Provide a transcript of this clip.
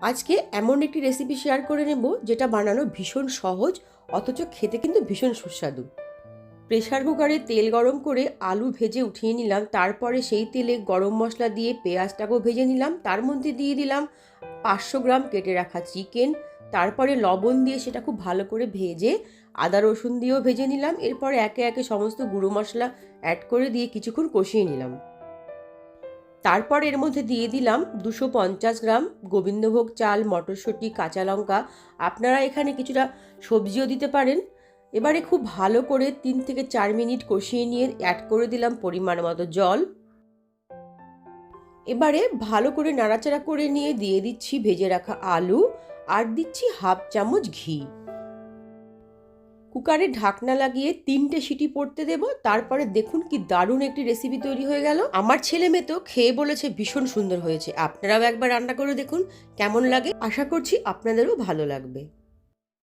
আজকে এমন একটি রেসিপি শেয়ার করে নেব যেটা বানানো ভীষণ সহজ, অথচ খেতে কিন্তু ভীষণ সুস্বাদু। প্রেশার কুকারে তেল গরম করে আলু ভেজে উঠিয়ে নিলাম, তারপরে সেই তেলে গরম মশলা দিয়ে পেঁয়াজটাকেও ভেজে নিলাম, তার মধ্যে দিয়ে দিলাম পাঁচশো গ্রাম কেটে রাখা চিকেন তারপরে লবণ দিয়ে সেটা খুব ভালো করে ভেজে আদা রসুন দিয়েও ভেজে নিলাম, এরপরে একে একে সমস্ত গুঁড়ো মশলা অ্যাড করে দিয়ে কিছুক্ষণ কষিয়ে নিলাম। তারপর এর মধ্যে দিয়ে দিলাম দুশো পঞ্চাশ গ্রাম গোবিন্দভোগ চাল, মটরশুঁটি, কাঁচা লঙ্কা। আপনারা এখানে কিছুটা সবজিও দিতে পারেন। এবারে খুব ভালো করে তিন থেকে চার মিনিট কষিয়ে নিয়ে অ্যাড করে দিলাম পরিমাণ মতো জল। এবারে ভালো করে নাড়াচাড়া করে নিয়ে দিয়ে দিচ্ছি ভেজে রাখা আলু আর দিচ্ছি হাফ চামচ ঘি। কুকারে ঢাকনা লাগিয়ে তিনটে সিটি পড়তে দেব, তারপরে দেখুন কি দারুণ একটি রেসিপি তৈরি হয়ে গেল। আমার ছেলে মেয়ে তো খেয়ে বলেছে, ভীষণ সুন্দর হয়েছে। আপনারাও একবার রান্না করে দেখুন, কেমন লাগে? আশা করছি আপনাদেরও ভালো লাগবে।